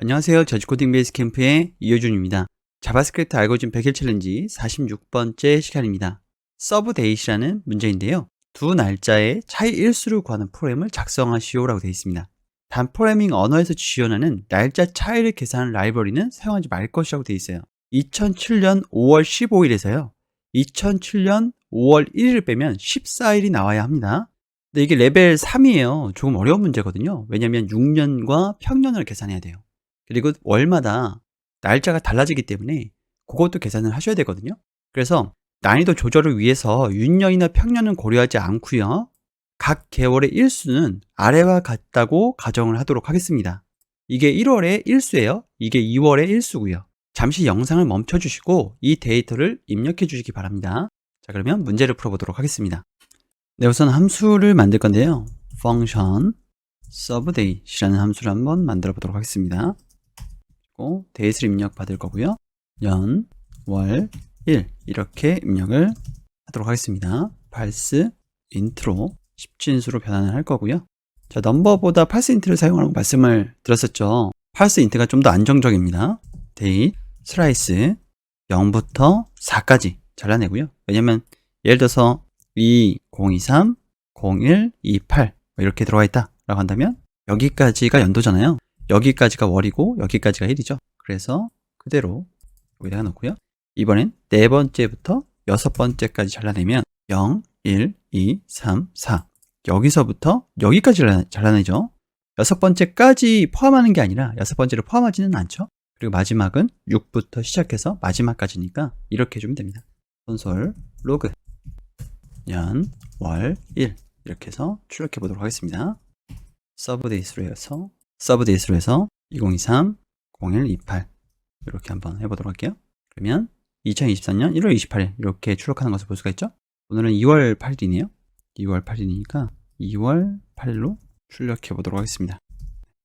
안녕하세요. 저지코딩 베이스 캠프의 이효준입니다. 자바스크립트 알고리즘 100일 챌린지 46번째 시간입니다. 서브 데이시라는 문제인데요. 두 날짜의 차이 일수를 구하는 프로그램을 작성하시오라고 되어 있습니다. 단 프로그래밍 언어에서 지원하는 날짜 차이를 계산하는 라이브러리는 사용하지 말 것이라고 되어 있어요. 2007년 5월 15일에서요. 2007년 5월 1일을 빼면 14일이 나와야 합니다. 근데 이게 레벨 3이에요. 조금 어려운 문제거든요. 왜냐면 6년과 평년을 계산해야 돼요. 그리고 월마다 날짜가 달라지기 때문에 그것도 계산을 하셔야 되거든요. 그래서 난이도 조절을 위해서 윤년이나 평년은 고려하지 않고요. 각 개월의 일수는 아래와 같다고 가정을 하도록 하겠습니다. 이게 1월의 일수예요. 이게 2월의 일수고요. 잠시 영상을 멈춰 주시고 이 데이터를 입력해 주시기 바랍니다. 자, 그러면 문제를 풀어 보도록 하겠습니다. 네, 우선 함수를 만들 건데요. function subdate이라는 함수를 한번 만들어 보도록 하겠습니다. 그리고 date를 입력 받을 거고요. 연, 월, 일 이렇게 입력을 하도록 하겠습니다. parse int로 10진수로 변환을 할 거고요. 자, 넘버보다 parse int를 사용하라고 말씀을 드렸었죠. parse int가 좀 더 안정적입니다. date, slice 0부터 4까지 잘라내고요. 왜냐면 예를 들어서 2, 0, 2, 3, 0, 1, 2, 8 이렇게 들어가 있다 라고 한다면 여기까지가 연도잖아요. 여기까지가 월이고 여기까지가 1이죠. 그래서 그대로 여기다가 놓고요. 이번엔 네 번째부터 여섯 번째까지 잘라내면 0, 1, 2, 3, 4 여기서부터 여기까지 잘라- 잘라내죠. 여섯 번째까지 포함하는 게 아니라 여섯 번째를 포함하지는 않죠. 그리고 마지막은 6부터 시작해서 마지막까지니까 이렇게 해주면 됩니다. 콘솔 로그 연, 월, 일 이렇게 해서 출력해 보도록 하겠습니다. 서브 데이스로 해서 서브 데이스로 해서 2023, 0128 이렇게 한번 해보도록 할게요. 그러면 2024년 1월 28일 이렇게 출력하는 것을 볼 수가 있죠. 오늘은 2월 8일이네요. 2월 8일이니까 2월 8일로 출력해 보도록 하겠습니다.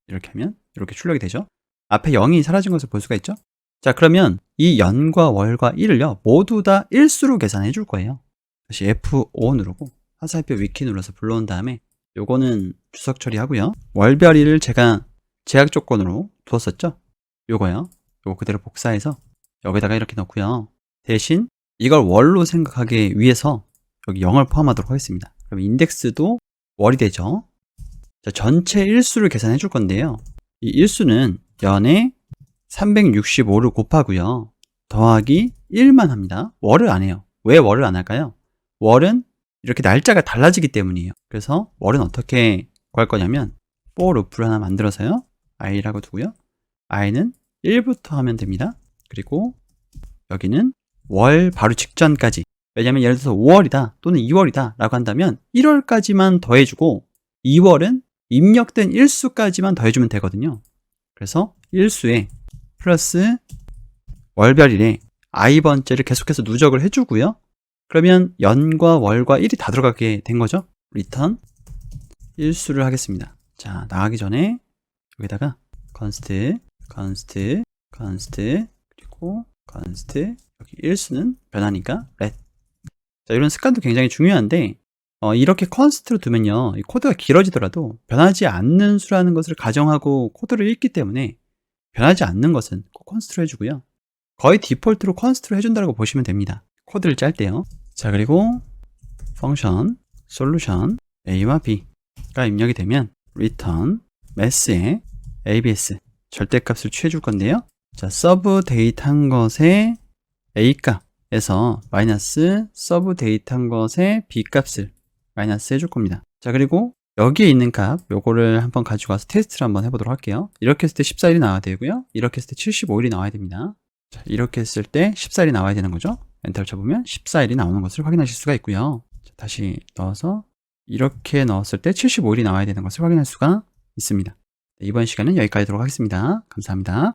이렇게 하면 이렇게 출력이 되죠. 앞에 0이 사라진 것을 볼 수가 있죠. 자 그러면 이 연과 월과 일을요 모두 다 일수로 계산해 줄 거예요. 다시 F5 누르고 화살표 위키 눌러서 불러온 다음에 요거는 주석 처리하고요. 월별일을 제가 제약 조건으로 두었었죠. 요거요. 요거 그대로 복사해서 여기다가 이렇게 넣고요. 대신 이걸 월로 생각하기 위해서 여기 0을 포함하도록 하겠습니다. 그럼 인덱스도 월이 되죠. 자, 전체 일수를 계산해 줄 건데요. 이 일수는 연에 365를 곱하고요. 더하기 1만 합니다. 월을 안 해요. 왜 월을 안 할까요? 월은 이렇게 날짜가 달라지기 때문이에요. 그래서 월은 어떻게 구할 거냐면 for 루프를 하나 만들어서요. i라고 두고요. i는 1부터 하면 됩니다. 그리고 여기는 월 바로 직전까지 왜냐면 예를 들어서 5월이다 또는 2월이다 라고 한다면 1월까지만 더해주고 2월은 입력된 일수까지만 더해주면 되거든요. 그래서 일수에 플러스 월별일에 i번째를 계속해서 누적을 해주고요. 그러면 연과 월과 일이 다 들어가게 된 거죠. return 일수를 하겠습니다. 자, 나가기 전에 여기다가 const, const, const 그리고 const 여기 일수는 변하니까 let. 자, 이런 습관도 굉장히 중요한데 어, 이렇게 const로 두면요. 이 코드가 길어지더라도 변하지 않는 수라는 것을 가정하고 코드를 읽기 때문에 변하지 않는 것은 꼭 const로 해주고요. 거의 디폴트로 const로 해준다고 보시면 됩니다. 코드를 짤 때요. 자, 그리고 function, solution, a와 b가 입력이 되면 return, mass에 abs, 절대값을 취해 줄 건데요. 자, 서브 데이트 한 것에 a 값에서 마이너스 서브 데이트 한 것에 b 값을 마이너스 해줄 겁니다. 자, 그리고 여기에 있는 값, 요거를 한번 가지고 와서 테스트를 한번 해보도록 할게요. 이렇게 했을 때 14일이 나와야 되고요. 이렇게 했을 때 75일이 나와야 됩니다. 자, 이렇게 했을 때 14일이 나와야 되는 거죠. 엔터를 쳐보면 14일이 나오는 것을 확인하실 수가 있고요. 자, 다시 넣어서 이렇게 넣었을 때 75일이 나와야 되는 것을 확인할 수가 있습니다. 네, 이번 시간은 여기까지 하도록 하겠습니다. 감사합니다.